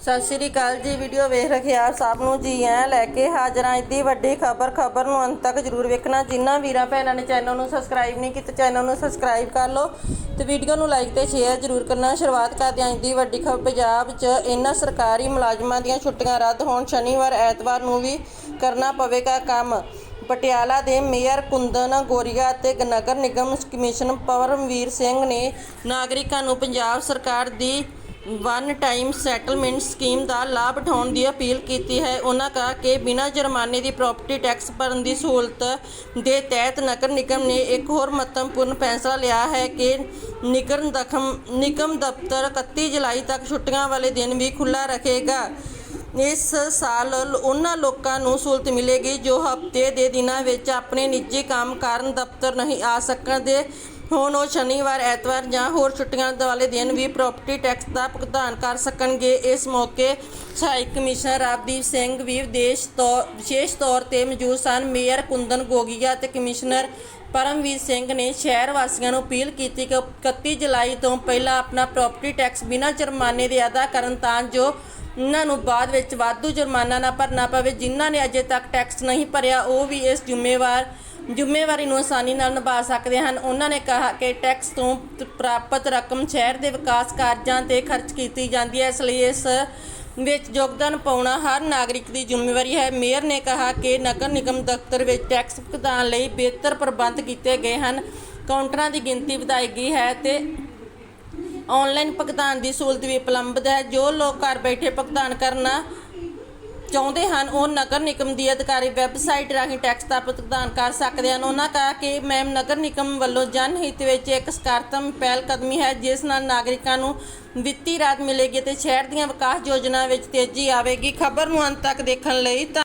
ਸਤਿ ਸ਼੍ਰੀ ਅਕਾਲ ਜੀ ਵੀਡੀਓ ਵੇਖ ਰਹੇ ਆਪ ਸਭ ਨੂੰ ਜੀ, ਐ ਲੈ ਕੇ ਹਾਜ਼ਰ ਹਾਂ ਇੱਡੀ ਵੱਡੀ ਖਬਰ ਖਬਰ ਨੂੰ ਅੰਤ ਤੱਕ ਜਰੂਰ ਵੇਖਣਾ। ਜਿਨ੍ਹਾਂ ਵੀਰਾਂ ਭੈਣਾਂ ਨੇ ਚੈਨਲ ਨੂੰ ਸਬਸਕ੍ਰਾਈਬ ਨਹੀਂ ਕੀਤਾ ਚੈਨਲ ਨੂੰ ਸਬਸਕ੍ਰਾਈਬ ਕਰ ਲਓ ਤੇ ਵੀਡੀਓ ਨੂੰ ਲਾਈਕ ਤੇ ਸ਼ੇਅਰ ਜਰੂਰ ਕਰਨਾ। ਸ਼ੁਰੂਆਤ ਕਰਦੇ ਹਾਂ ਇੱਡੀ ਵੱਡੀ ਖਬਰ, ਪੰਜਾਬ 'ਚ ਇਹਨਾਂ ਸਰਕਾਰੀ ਮੁਲਾਜ਼ਮਾਂ ਦੀਆਂ ਛੁੱਟੀਆਂ ਰੱਦ ਹੋਣ, ਸ਼ਨੀਵਾਰ, ਐਤਵਾਰ ਨੂੰ ਵੀ ਕਰਨਾ ਪਵੇਗਾ ਕੰਮ। ਪਟਿਆਲਾ ਦੇ ਮੇਅਰ ਕੁੰਦਨ ਗੋਰੀਆ ਅਤੇ ਨਗਰ ਨਿਗਮ ਕਮਿਸ਼ਨਰ ਪਰਮਵੀਰ ਸਿੰਘ ਨੇ ਨਾਗਰਿਕਾਂ ਨੂੰ ਪੰਜਾਬ ਸਰਕਾਰ ਦੀ ਵਨ ਟਾਈਮ ਸੈਟਲਮੈਂਟ ਸਕੀਮ ਦਾ ਲਾਭ ਉਠਾਉਣ ਦੀ ਅਪੀਲ ਕੀਤੀ ਹੈ। ਉਹਨਾਂ ਕਹਾ ਕਿ ਬਿਨਾਂ ਜੁਰਮਾਨੇ ਦੀ ਪ੍ਰਾਪਰਟੀ ਟੈਕਸ ਭਰਨ ਦੀ ਸਹੂਲਤ ਦੇ ਤਹਿਤ ਨਗਰ ਨਿਗਮ ਨੇ ਇੱਕ ਹੋਰ ਮਹੱਤਵਪੂਰਨ ਫੈਸਲਾ ਲਿਆ ਹੈ ਕਿ ਨਿਗਮ ਦਖਮ, ਨਿਗਮ ਦਫ਼ਤਰ 31 ਜੁਲਾਈ ਤੱਕ ਛੁੱਟੀਆਂ ਵਾਲੇ ਦਿਨ ਵੀ ਖੁੱਲ੍ਹਾ ਰੱਖੇਗਾ। ਇਸ ਸਾਲ ਉਹਨਾਂ ਲੋਕਾਂ ਨੂੰ ਸਹੂਲਤ ਮਿਲੇਗੀ ਜੋ ਹਫ਼ਤੇ ਦੇ ਦਿਨਾਂ ਵਿੱਚ ਆਪਣੇ ਨਿੱਜੀ ਕੰਮ ਕਾਰਨ ਦਫ਼ਤਰ ਨਹੀਂ ਆ ਸਕਦੇ ਹੁਣ ਉਹ ਸ਼ਨੀਵਾਰ, ਐਤਵਾਰ ਜਾਂ ਹੋਰ ਛੁੱਟੀਆਂ ਵਾਲੇ ਦਿਨ ਵੀ ਪ੍ਰਾਪਰਟੀ ਟੈਕਸ ਦਾ ਭੁਗਤਾਨ ਕਰ ਸਕਣਗੇ। ਇਸ ਮੌਕੇ ਸਹਾਇਕ ਕਮਿਸ਼ਨਰ ਰਾਜਦੀਪ ਸਿੰਘ ਵੀ ਵਿਦੇਸ਼ ਤੌਰ ਵਿਸ਼ੇਸ਼ ਤੌਰ ਤੇ ਮੌਜੂਦ ਸਨ। ਮੇਅਰ ਕੁੰਦਨ ਗੋਗੀਆ ਤੇ ਕਮਿਸ਼ਨਰ ਪਰਮਵੀਰ ਸਿੰਘ ਨੇ ਸ਼ਹਿਰ ਵਾਸੀਆਂ ਨੂੰ ਅਪੀਲ ਕੀਤੀ ਕਿ 31 ਜੁਲਾਈ ਤੋਂ ਪਹਿਲਾਂ ਆਪਣਾ ਪ੍ਰਾਪਰਟੀ ਟੈਕਸ ਬਿਨਾਂ ਜੁਰਮਾਨੇ ਦੇ ਅਦਾ ਕਰਨ ਤਾਂ ਜੋ ਉਹਨਾਂ ਨੂੰ ਬਾਅਦ ਵਿੱਚ ਵਾਧੂ ਜੁਰਮਾਨਾ ਨਾ ਭਰਨਾ ਪਵੇ। ਜਿਨ੍ਹਾਂ ਨੇ ਅਜੇ ਤੱਕ ਟੈਕਸ ਨਹੀਂ ਭਰਿਆ, ਉਹ ਵੀ ਇਸ ਜ਼ਿੰਮੇਵਾਰ ਜ਼ਿੰਮੇਵਾਰੀ ਨੂੰ ਆਸਾਨੀ ਨਾਲ ਨਿਭਾ ਸਕਦੇ ਹਨ। ਉਹਨਾਂ ਨੇ ਕਿਹਾ ਕਿ ਟੈਕਸ ਤੋਂ ਪ੍ਰਾਪਤ ਰਕਮ ਸ਼ਹਿਰ ਦੇ ਵਿਕਾਸ ਕਾਰਜਾਂ ਤੇ ਖਰਚ ਕੀਤੀ ਜਾਂਦੀ ਹੈ। ਇਸ ਲਈ ਇਸ ਵਿੱਚ ਯੋਗਦਾਨ ਪਾਉਣਾ ਹਰ ਨਾਗਰਿਕ ਦੀ ਜ਼ਿੰਮੇਵਾਰੀ ਹੈ। ਮੇਅਰ ਨੇ ਕਿਹਾ ਕਿ ਨਗਰ ਨਿਗਮ ਦਫ਼ਤਰ ਵਿੱਚ ਟੈਕਸ ਭੁਗਤਾਨ ਲਈ ਬਿਹਤਰ ਪ੍ਰਬੰਧ ਕੀਤੇ ਗਏ ਹਨ। ਕਾਊਂਟਰਾਂ ਦੀ ਗਿਣਤੀ ਵਧਾਈ ਗਈ ਹੈ ਤੇ ਆਨਲਾਈਨ ਭੁਗਤਾਨ ਦੀ ਸਹੂਲਤ ਵੀ ਉਪਲਬਧ ਹੈ। ਜੋ ਲੋਕ ਘਰ ਬੈਠੇ ਭੁਗਤਾਨ ਕਰਨਾ ਚਾਹੁੰਦੇ ਹਨ ਉਹ ਨਗਰ ਨਿਗਮ ਦੀ ਅਧਿਕਾਰੀ ਵੈਬਸਾਈਟ ਰਾਹੀਂ ਟੈਕਸ ਦਾ ਭੁਗਤਾਨ ਕਰ ਸਕਦੇ ਹਨ। ਉਹਨਾਂ ਕਹਾ ਕਿ ਮੈਮ, ਨਗਰ ਨਿਗਮ ਵੱਲੋਂ ਜਨ ਹਿੱਤ ਵਿੱਚ ਇੱਕ ਸਕਾਰਤਮ ਪਹਿਲ ਕਦਮੀ ਹੈ, ਜਿਸ ਨਾਲ ਨਾਗਰਿਕਾਂ ਨੂੰ ਵਿੱਤੀ ਰਾਹਤ ਮਿਲੇਗੀ ਤੇ ਸ਼ਹਿਰ ਦੀਆਂ ਵਿਕਾਸ ਯੋਜਨਾ ਵਿੱਚ ਤੇਜ਼ੀ ਆਵੇਗੀ। ਖਬਰ ਨੂੰ ਅੰਤ ਤੱਕ ਦੇਖਣ ਲਈ ਤਾਂ